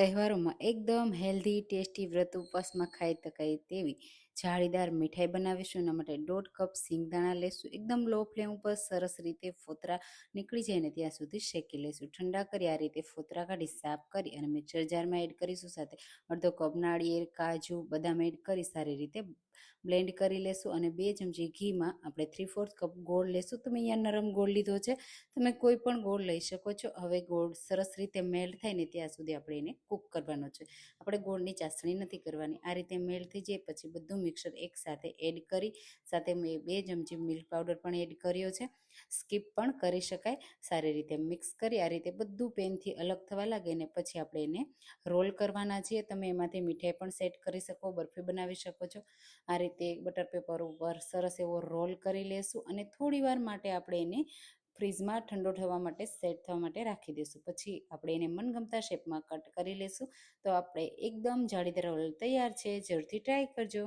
તહેવારોમાં એકદમ healthy tasty વ્રત ઉપવાસમાં ખાઈ શકાય તેવી જાળીદાર મીઠાઈ બનાવીશું. એના માટે દોઢ કપ સિંગદાણા લેશું. એકદમ લો ફ્લેમ ઉપર સરસ રીતે ફોતરા નીકળી જાય ને ત્યાં સુધી શેકી લેશું ઠંડા કરી આ રીતે ફોતરા કાઢી સાફ કરી અને મિક્સર જારમાં એડ કરીશું. સાથે અડધો કપ નાળિયેર, કાજુ, બદામ એડ કરી સારી રીતે બ્લેન્ડ કરી લેશું અને બે ચમચી ઘીમાં આપણે થ્રી ફોર્થ કપ ગોળ લેશું. તમે અહીંયા નરમ ગોળ લીધો છે. તમે કોઈ પણ ગોળ લઈ શકો છો. હવે ગોળ સરસ રીતે મેલ્ટ થાય ને ત્યાં સુધી આપણે એને કૂક કરવાનો છે. આપણે ગોળની ચાસણી નથી કરવાની. આ રીતે મેલ્ટ થઈ જાય પછી બધું મિક્સર એકસાથે એડ કરી, સાથે મેં બે ચમચી મિલ્ક પાવડર પણ એડ કર્યો છે. સ્કીપ પણ કરી શકાય. સારી રીતે મિક્સ કરી, આ રીતે બધું પેનથી અલગ થવા લાગે ને પછી આપણે એને રોલ કરવાના છીએ. તમે એમાંથી મીઠાઈ પણ સેટ કરી શકો, બરફી બનાવી શકો છો. આ રીતે બટર પેપર ઉપર સરસ એવો રોલ કરી લેશું અને થોડી વાર માટે આપણે એને ફ્રીજમાં ઠંડો થવા માટે, સેટ થવા માટે રાખી દઈશું. પછી આપણે એને મનગમતા શેપમાં કટ કરી લેશું. તો આપણે એકદમ જાળીદાર રોલ તૈયાર છે. જરૂરથી ટ્રાય કરજો.